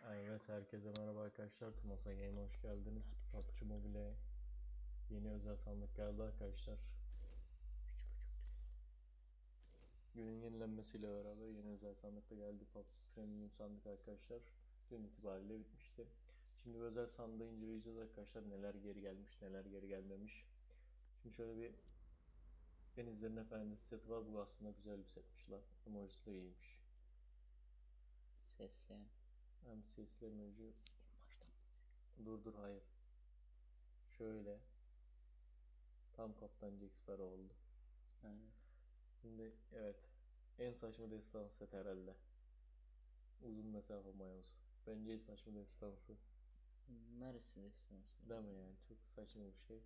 Evet herkese merhaba arkadaşlar. Tumasa Game'e hoş geldiniz. PUBG Mobile yeni özel sandık geldi arkadaşlar. Günün yenilenmesiyle beraber yeni özel sandık da geldi. PUBG Premium sandık arkadaşlar. Dün itibariyle bitmişti. Şimdi özel sandığı inceleyeceğiz arkadaşlar. Neler geri gelmiş, neler geri gelmemiş. Şimdi şöyle bir Denizlerin Efendisi seti var. Bu aslında güzel bir setmiş lan. Emojisi de iyiymiş. Sesli emoji Baştan. Dur dur hayır. Şöyle. Tam Kaptan Sparrow oldu. Aynen. Şimdi evet. En saçma destansı set herhalde. Uzun mesafe mayosu. Bence en saçma destansı. Neresi destansı? Değil mi yani? Çok saçma bir şey.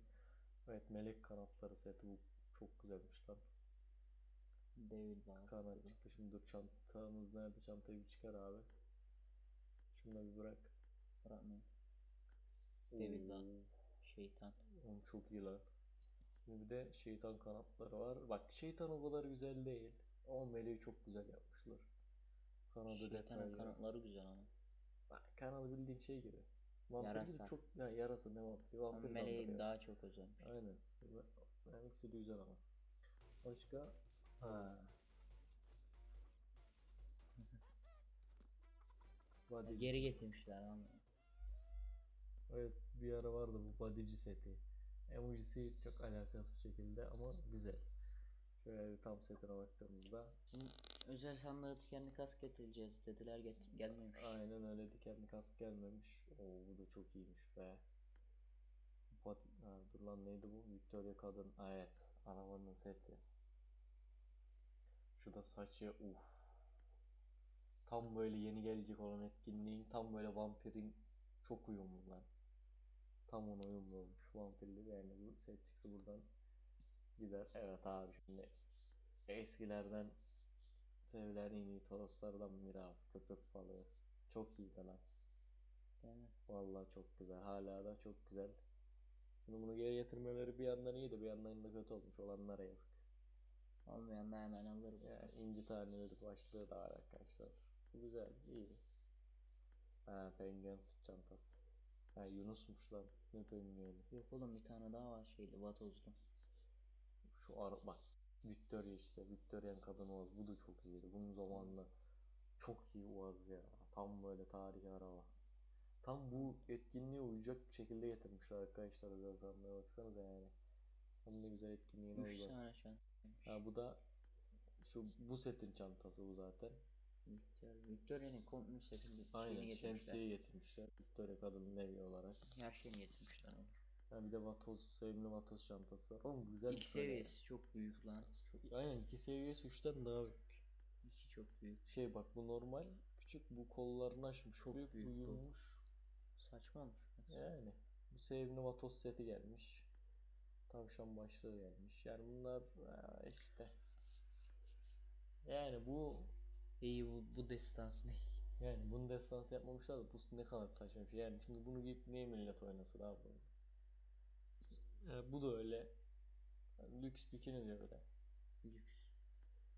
Evet melek kanatları seti bu çok güzelmiş lan. Devil bazı. Kanat çıktı şimdi dur çantamız nerede? Çantayı bir çıkar abi. Şunu da bir bırak. Bırakmayın. Devil bağ. Şeytan. Oğlum çok iyi lan. Bir de şeytan kanatları var. Bak şeytan o kadar güzel değil. Ama meleği çok güzel yapmışlar. Kanadı Şeytanın detaylı. kanatları güzel ama. Bak, kanadı bildiğin şey gibi. Vampir Yarasa. gibi çok ya yarasa ne vampir Ama vampir meleği daha çok özelmiş. Aynen. Yani ikisi de güzel ama. Başka ha. Body. Geri getirmişler ama. Evet bir ara vardı bu bodyci seti. Emojisi çok alakasız şekilde ama güzel. Şöyle tam setine baktığımızda özel sandığı dikenli kask getireceğiz dediler get gelmemiş. aynen öyle dikenli kask gelmemiş. Oo bu da çok iyiymiş be. Body, ha, dur lan neydi bu? Victoria kadın. Evet arabanın seti. Şu da saçı uf. Tam böyle yeni gelecek olan etkinliğin tam böyle vampirin çok uyumlu lan. Tam ona uyumlu olmuş vampirli yani bu set çıksa buradan gider. Evet abi şimdi eskilerden sevilen en iyi toroslardan biri abi köpek balığı. Çok iyi de lan. Mi? Vallahi çok güzel. Hala da çok güzel. Şimdi bunu geri getirmeleri bir yandan iyi de bir yandan da kötü olmuş. Olanlara yazık. Olmayan da hemen alır bu. Yani inci taneleri başlığı da var arkadaşlar. Güzel, iyi. Ha, penguen sırt çantası. Ha, Yunus'muş lan. Ne pengueni. Yok oğlum bir tane daha var şeyli vatozlu. Şu ara bak. Victoria işte. Victorian kadın Oğaz. Bu da çok iyiydi. Bunun zamanında çok iyi Oğaz ya. Tam böyle tarihi araba. Tam bu etkinliğe uyacak şekilde getirmişler arkadaşlar özel sandığa baksanıza yani. Tam ne güzel etkinliğine 3 uygun. tane şu an. Ha bu da şu bu setin çantası bu zaten. Victor, Victoria'nın komple setini Aynen şeyini getirmişler. getirmişler. Victoria kadının evi olarak. Her şeyini getirmişler ama. Ha bir de vatoz, sevimli vatoz çantası var. Oğlum güzel ya. seviyesi çok büyük lan. Çok, Aynen iki seviyesi üçten daha büyük. iki çok büyük. Şey bak bu normal küçük bu kollarını açmış. Çok büyük, büyük bu. uyumuş. Saçma olmuş. Yani bu sevimli vatoz seti gelmiş. Tavşan başlığı gelmiş. Yani bunlar işte. Yani bu İyi bu, bu destansı değil. yani bunu destansı yapmamışlar da bu ne kadar saçma bir şey. Yani şimdi bunu giyip niye millet oynasın abi? Yani bu da öyle. Yani lüks bikini de öyle. Lüks.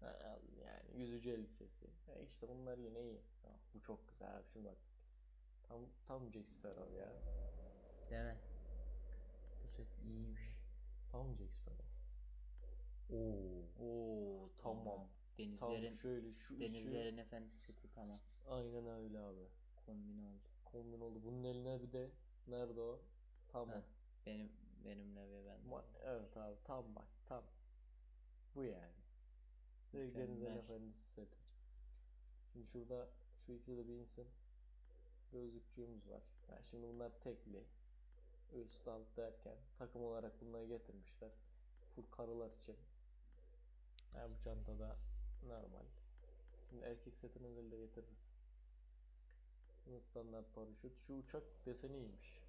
Yani yüzücü elbisesi. E işte bunlar yine iyi. Tamam, bu çok güzel abi. Şimdi bak. Tam tam Jack Sparrow ya. Değil mi? Bu set iyiymiş. Tam Jack Sparrow. Oo. Oo Tamam. Tamam. Tam Denizlerin şöyle şu Denizlerin Efendisi seti tamam. Aynen öyle abi. Kombin oldu. Kombin oldu. Bunun eline bir de nerede o? Tamam. Heh, benim benimle ve ben. Evet abi tam bak tam. Bu yani. Direkt. Denizlerin Efendisi seti. Şimdi şurada şu ikisi de bir insin. Gözlükçüğümüz var. Yani şimdi bunlar tekli. Üst alt derken takım olarak bunları getirmişler. Full karılar için. Yani bu çantada normal. Şimdi erkek setini özel de getiririz. Bunun standart paraşüt. Şu uçak deseni iyiymiş.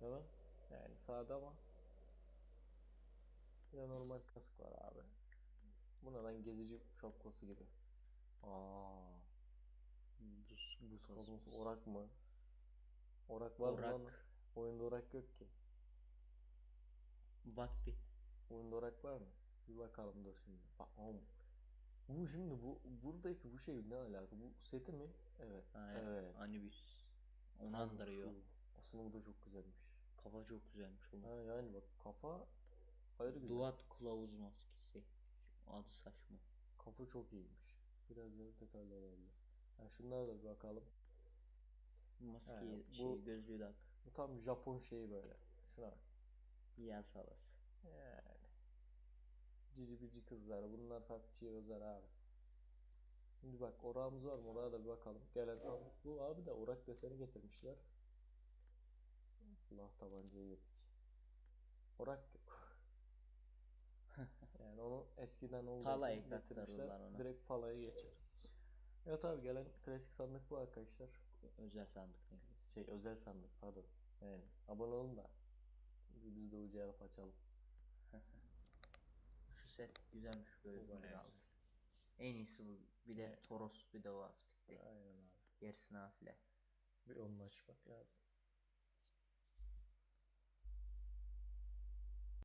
Değil mi? Yani sade ama bir de normal kask var abi. Bu ne lan gezici şapkası gibi. Aa, Buz, buz kazması orak mı? Orak var mı lan? Orak. Oyunda orak yok ki. Bak bir. Oyunda orak var mı? Bir bakalım dur şimdi. Bak oğlum. Bu şimdi bu buradaki bu şey ne alaka? Bu seti mi? Evet. Ha, evet. Anubis. Onu Tam andırıyor. şu. Aslında bu da çok güzelmiş. Kafa çok güzelmiş oğlum. Ha yani bak kafa ayrı güzel. Duat kılavuz maskesi. Adı saçma. Kafa çok iyiymiş. Biraz daha detaylı olabilir. Ha, şunlara da bir bakalım. Maskeyi bu- şey gözlüğü tak. Bu tam Japon şeyi böyle. Şuna. Yaz havası. Yani. Cici bici kızlar. Bunlar PUBG'yi özel abi. Şimdi bak orağımız var mı? Orağa da bir bakalım. Gelen sandık bu abi de orak deseni getirmişler. Allah tabancayı yedik. Orak yok. yani onu eskiden olduğu Palayı için getirmişler. ona. Direkt palayı geçir. Evet abi gelen klasik sandık bu arkadaşlar. Özel sandık ne. Şey özel sandık pardon. Yani abone olun da biz de ucu açalım. Set güzelmiş böyle. Bu bayağı. En iyisi bu. Bir de. Toros bir de Oğaz bitti. Aynen abi. Gerisi nafile. Bir onunla açmak lazım.